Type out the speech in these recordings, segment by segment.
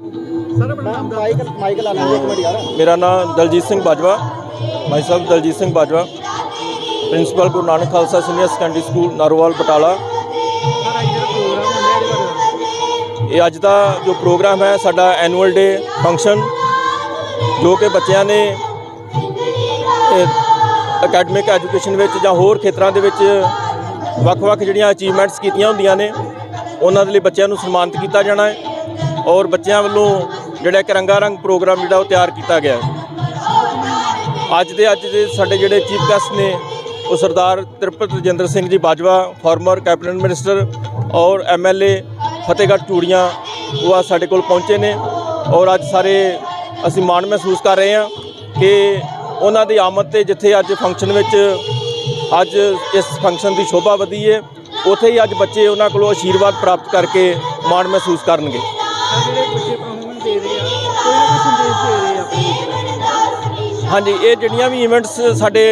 Sir ਆਪਣਾ ਨਾਮ mic mic ਲਾਣਾ ਇੱਕ ਮਿੰਟ ਯਾਰ। ਮੇਰਾ ਨਾਮ Daljit Singh Bajwa. Myself Daljit Singh Bajwa. Principal Guru Nanak Khalsa senior secondary school Narowal Batala. ਇਹ ਅੱਜ ਦਾ ਜੋ ਪ੍ਰੋਗਰਾਮ ਹੈ ਸਾਡਾ ਐਨੂਅਲ ਡੇ ਫੰਕਸ਼ਨ ਜੋ ਕਿ ਬੱਚਿਆਂ ਨੇ ਅਕੈਡਮਿਕ ਐਜੂਕੇਸ਼ਨ ਵਿੱਚ ਜਾਂ ਹੋਰ ਖੇਤਰਾਂ ਦੇ ਵਿੱਚ ਵੱਖ-ਵੱਖ ਜਿਹੜੀਆਂ ਅਚੀਵਮੈਂਟਸ ਕੀਤੀਆਂ ਹੁੰਦੀਆਂ ਨੇ ਉਹਨਾਂ ਦੇ ਲਈ ਬੱਚਿਆਂ ਨੂੰ ਸਨਮਾਨਿਤ ਕੀਤਾ ਜਾਣਾ ਹੈ। ਔਰ ਬੱਚਿਆਂ ਵੱਲੋਂ ਜਿਹੜਾ ਇੱਕ ਰੰਗਾਰੰਗ ਪ੍ਰੋਗਰਾਮ ਜਿਹੜਾ ਉਹ ਤਿਆਰ ਕੀਤਾ ਗਿਆ ਅੱਜ ਦੇ ਅੱਜ ਦੇ ਸਾਡੇ ਜਿਹੜੇ ਚੀਫ ਗੈਸਟ ਨੇ, ਉਹ ਸਰਦਾਰ Tript Rajinder Singh ji Bajwa former cabinet minister ਔਰ ਐਮਐਲਏ ਫਤਿਹਗੜ੍ਹ ਚੂੜੀਆਂ ਉਹ ਆ ਸਾਡੇ ਕੋਲ ਪਹੁੰਚੇ ਨੇ ਔਰ ਅੱਜ ਸਾਰੇ ਅਸੀਂ ਮਾਣ ਮਹਿਸੂਸ ਕਰ ਰਹੇ ਹਾਂ ਕਿ ਉਹਨਾਂ ਦੀ ਆਮਦ ਤੇ ਜਿੱਥੇ ਅੱਜ ਫੰਕਸ਼ਨ ਵਿੱਚ ਅੱਜ ਇਸ ਫੰਕਸ਼ਨ ਦੀ ਸ਼ੋਭਾ ਵਧੀ ਹੈ, ਉੱਥੇ ਹੀ ਅੱਜ ਬੱਚੇ ਉਹਨਾਂ ਕੋਲੋਂ ਆਸ਼ੀਰਵਾਦ ਪ੍ਰਾਪਤ ਕਰਕੇ ਮਾਣ ਮਹਿਸੂਸ ਕਰਨਗੇ। ਸਰ ਜਿਹੜੇ ਬੱਚੇ ਪਰਫਾਰਮੈਂਸ ਦੇ ਰਹੇ ਆ। ਕੋਈ ਨਾ ਕੋਈ ਸੰਦੇਸ਼ ਦੇ ਰਹੇ ਆ ਆਪਣੇ। ਹਾਂਜੀ, ਇਹ ਜਿਹੜੀਆਂ ਵੀ ਇਵੈਂਟਸ ਸਾਡੇ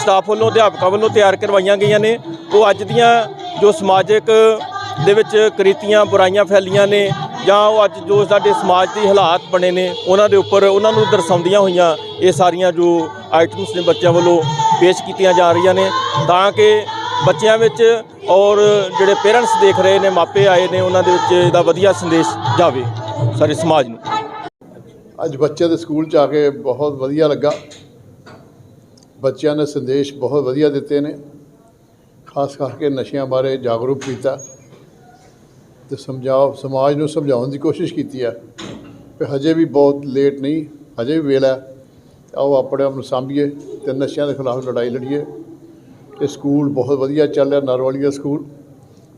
ਸਟਾਫ ਵੱਲੋਂ, ਅਧਿਆਪਕਾਂ ਵੱਲੋਂ ਤਿਆਰ ਕਰਵਾਈਆਂ ਗਈਆਂ ਨੇ, ਉਹ ਅੱਜ ਦੀਆਂ ਜੋ ਸਮਾਜਿਕ ਦੇ ਵਿੱਚ ਕ੍ਰਿਤੀਆਂ, ਬੁਰਾਈਆਂ ਫੈਲੀਆਂ ਨੇ, ਜਾਂ ਉਹ ਅੱਜ ਜੋ ਸਾਡੇ ਸਮਾਜ ਦੀ ਹਾਲਾਤ ਬਣੇ ਨੇ, ਉਹਨਾਂ ਦੇ ਉੱਪਰ ਉਹਨਾਂ ਨੂੰ ਦਰਸਾਉਂਦੀਆਂ ਹੋਈਆਂ ਇਹ ਸਾਰੀਆਂ ਜੋ ਆਈਟਮਸ ਨੇ ਬੱਚਿਆਂ ਵੱਲੋਂ ਪੇਸ਼ ਕੀਤੀਆਂ ਜਾ ਰਹੀਆਂ ਨੇ। ਤਾਂ ਕਿ ਬੱਚਿਆਂ ਵਿੱਚ ਔਰ ਜਿਹੜੇ ਪੇਰੈਂਟਸ ਦੇਖ ਰਹੇ ਨੇ, ਮਾਪੇ ਆਏ ਨੇ, ਉਹਨਾਂ ਦੇ ਵਿੱਚ ਇਹਦਾ ਵਧੀਆ ਸੰਦੇਸ਼ ਜਾਵੇ ਸਾਰੇ ਸਮਾਜ ਨੂੰ। ਅੱਜ ਬੱਚੇ ਦੇ ਸਕੂਲ ਚ ਆ ਕੇ ਬਹੁਤ ਵਧੀਆ ਲੱਗਾ। ਬੱਚਿਆਂ ਨੇ ਸੰਦੇਸ਼ ਬਹੁਤ ਵਧੀਆ ਦਿੱਤੇ ਨੇ। ਖਾਸ ਕਰਕੇ ਨਸ਼ਿਆਂ ਬਾਰੇ ਜਾਗਰੂਕ ਕੀਤਾ ਤੇ ਸਮਝਾਓ, ਸਮਾਜ ਨੂੰ ਸਮਝਾਉਣ ਦੀ ਕੋਸ਼ਿਸ਼ ਕੀਤੀ ਹੈ ਕਿ ਹਜੇ ਵੀ ਬਹੁਤ ਲੇਟ ਨਹੀਂ, ਹਜੇ ਵੀ ਵੇਲਾ ਆਓ ਆਪਣੇ ਆਪ ਨੂੰ ਸਾਂਭੀਏ ਤੇ ਨਸ਼ਿਆਂ ਦੇ ਖਿਲਾਫ ਲੜਾਈ ਲੜੀਏ। ਇਹ ਸਕੂਲ ਬਹੁਤ ਵਧੀਆ ਚੱਲ ਰਿਹਾ ਨਰਵਾਲੀਆ ਸਕੂਲ।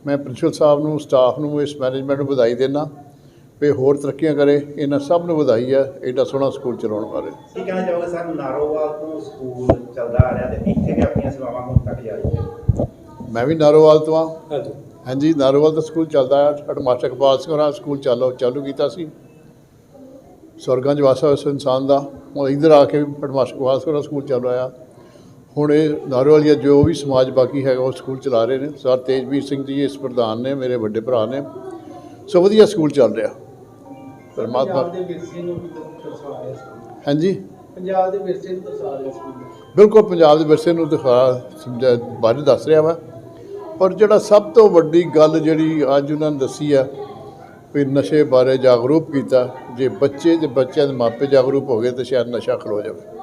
ਮੈਂ ਪ੍ਰਿੰਸੀਪਲ ਸਾਹਿਬ ਨੂੰ ਸਟਾਫ ਨੂੰ ਇਸ ਮੈਨੇਜਮੈਂਟ ਨੂੰ ਵਧਾਈ ਦੇਣਾ ਵੀ ਹੋਰ ਤਰੱਕੀਆਂ ਕਰੇ ਇਹਨਾਂ ਸਭ ਨੂੰ ਵਧਾਈ ਹੈ ਐਡਾ ਸੋਹਣਾ ਸਕੂਲ ਚਲਾਉਣ ਬਾਰੇ। ਕੀ ਕਹਿਣਾ ਚਾਹੋਗੇ ਸਰ? ਨਾਰੋਵਾਲ ਤੋਂ ਸਕੂਲ ਚੱਲਦਾ ਆ ਰਿਹਾ ਤੇ ਇੱਥੇ ਵੀ ਆਪਣੀਆਂ ਸੇਵਾਵਾਂ ਹੁਣ ਤੱਕ ਜਾਰੀ ਹੈ ਮੈਂ ਵੀ ਨਾਰੋਵਾਲ ਤੋਂ ਹਾਂ। ਹਾਂਜੀ। ਨਾਰੋਵਾਲ ਤੋਂ ਸਕੂਲ ਚੱਲਦਾ ਹੈ ਸਾਡਾ ਮਾਸਟਰ ਕਪਾਲ ਸਿੰਘ ਹੋਰਾਂ ਸਕੂਲ ਚਾਲੂ ਚਾਲੂ ਕੀਤਾ ਸੀ। ਸਵਰਗਾਂ 'ਚ ਵਾਸਾ ਉਸ ਇਨਸਾਨ ਦਾ। ਹੁਣ ਇੱਧਰ ਆ ਕੇ ਵੀ ਮਾਸਟਰ ਕਪਾਲ ਸਿੰਘ ਹੋਰਾਂ ਸਕੂਲ ਚੱਲ ਰਿਹਾ ਹੁਣ ਇਹ ਨਾਰੋਵਾਲੀਆ ਜੋ ਵੀ ਸਮਾਜ ਬਾਕੀ ਹੈਗਾ ਉਹ ਸਕੂਲ ਚਲਾ ਰਹੇ ਨੇ। ਸਰ ਤੇਜਵੀਰ ਸਿੰਘ ਜੀ ਇਸ ਪ੍ਰਧਾਨ ਨੇ ਮੇਰੇ ਵੱਡੇ ਭਰਾ ਨੇ। ਸੋ ਵਧੀਆ ਸਕੂਲ ਚੱਲ ਰਿਹਾ। ਪਰਮਾਤਮਾ ਹਾਂਜੀ? ਪੰਜਾਬ ਦੇ ਵਿਰਸੇ ਨੂੰ ਦਰਸਾ ਰਿਹਾ ਸਕੂਲ। ਬਿਲਕੁਲ ਪੰਜਾਬ ਦੇ ਵਿਰਸੇ ਨੂੰ ਦਿਖਾ ਸਮਝਾ ਬਾਰੇ ਦੱਸ ਰਿਹਾ ਵਾ। ਪਰ ਜਿਹੜਾ ਸਭ ਤੋਂ ਵੱਡੀ ਗੱਲ ਜਿਹੜੀ ਅੱਜ ਉਹਨਾਂ ਨੇ ਦੱਸੀ ਆ ਵੀ ਨਸ਼ੇ ਬਾਰੇ ਜਾਗਰੂਕ ਕੀਤਾ ਜੇ ਬੱਚੇ ਤੇ ਬੱਚਿਆਂ ਦੇ ਮਾਪੇ ਜਾਗਰੂਕ ਹੋ ਗਏ ਤਾਂ ਸ਼ਾਇਦ ਨਸ਼ਾ ਖਲੋ ਜਾਵੇ।